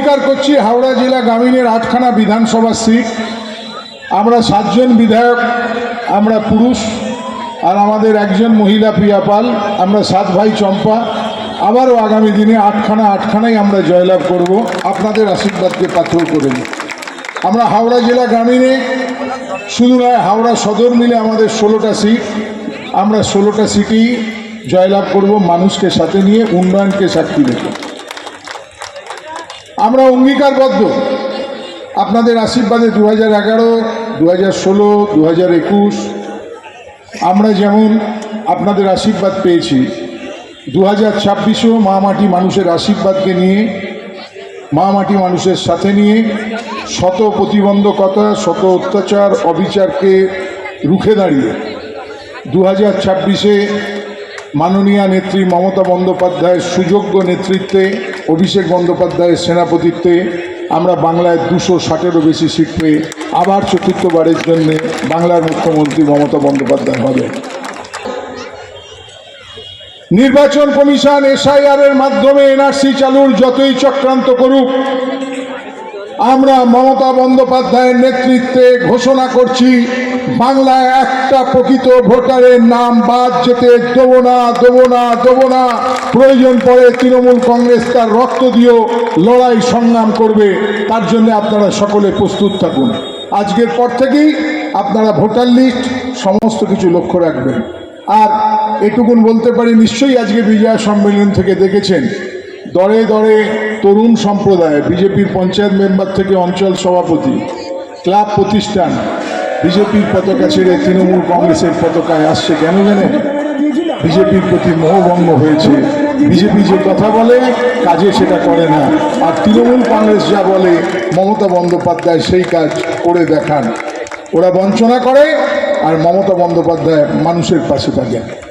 স্বীকার করছি, হাওড়া জেলা গ্রামীণের আটখানা বিধানসভা সিট। আমরা সাতজন বিধায়ক, আমরা পুরুষ, আর আমাদের একজন মহিলা প্রিয়া পাল আমরা সাত ভাই চম্পা। আবারও আগামী দিনে আটখানা, আটখানাই আমরা জয়লাভ করব। আপনাদের আশীর্বাদকে পাথর করে। আমরা হাওড়া জেলা গ্রামীণে, শুধু নয়, হাওড়া সদর মিলে আমাদের ষোলোটা সিট। আমরা ষোলোটা সিটেই জয়লাভ করব মানুষকে সাথে নিয়ে, উন্নয়নকে সাক্ষী রেখে। আমরা অঙ্গীকারবদ্ধ। আপনাদের আশীর্বাদে দু হাজার এগারো দু হাজার ষোলো দু হাজার একুশ, আমরা যেমন আপনাদের আশীর্বাদ পেয়েছি দু হাজার ছাব্বিশেও মা মাটি মানুষের আশীর্বাদকে নিয়ে, মা মাটি মানুষের সাথে নিয়ে শত প্রতিবন্ধকতা, শত অত্যাচার, অবিচারকে রুখে দাঁড়িয়ে দু হাজার ছাব্বিশে মাননীয় নেত্রী মমতা বন্দ্যোপাধ্যায়ের সুযোগ্য নেতৃত্বে অভিষেক বন্দ্যোপাধ্যায়ের সেনাপতিত্বে আমরা বাংলায় দুশো ষাটেরও বেশি সিট পেয়ে আবার চতুর্থবারের জন্যে বাংলার মুখ্যমন্ত্রী মমতা বন্দ্যোপাধ্যায় হবে নির্বাচন কমিশন এসআইআর এর মাধ্যমে এনআরসি চালুর যতই চক্রান্ত করুক আমরা মমতা বন্দ্যোপাধ্যায়ের নেতৃত্বে ঘোষণা করছি বাংলায় একটা প্রকৃত ভোটারের নাম বাদ যেতে দেবো না দেবো না দেবো না। প্রয়োজন পড়ে তৃণমূল কংগ্রেস তার রক্ত দিয়েও লড়াই সংগ্রাম করবে। তার জন্য আপনারা সকলে প্রস্তুত থাকুন। আজকের পর থেকেই আপনারা ভোটার লিস্ট, সমস্ত কিছু লক্ষ্য রাখবেন। আর এটুকুন বলতে পারি, নিশ্চয়ই আজকে বিজয়া সম্মেলন থেকে দেখেছেন। দরে দরে তরুণ সম্প্রদায়, বিজেপির পঞ্চায়েত মেম্বার থেকে অঞ্চল সভাপতি, ক্লাব প্রতিষ্ঠান, বিজেপির পতাকা ছেড়ে তৃণমূল কংগ্রেসের পতাকায় আসছে কেন জানেন? বিজেপির প্রতি মোহভঙ্গ হয়েছে। বিজেপি যে কথা বলে, কাজে সেটা করে না। আর তৃণমূল কংগ্রেস যা বলে, মমতা বন্দ্যোপাধ্যায় সেই কাজ করে দেখান। ওরা বঞ্চনা করে, আর মমতা বন্দ্যোপাধ্যায় মানুষের পাশে থাকেন।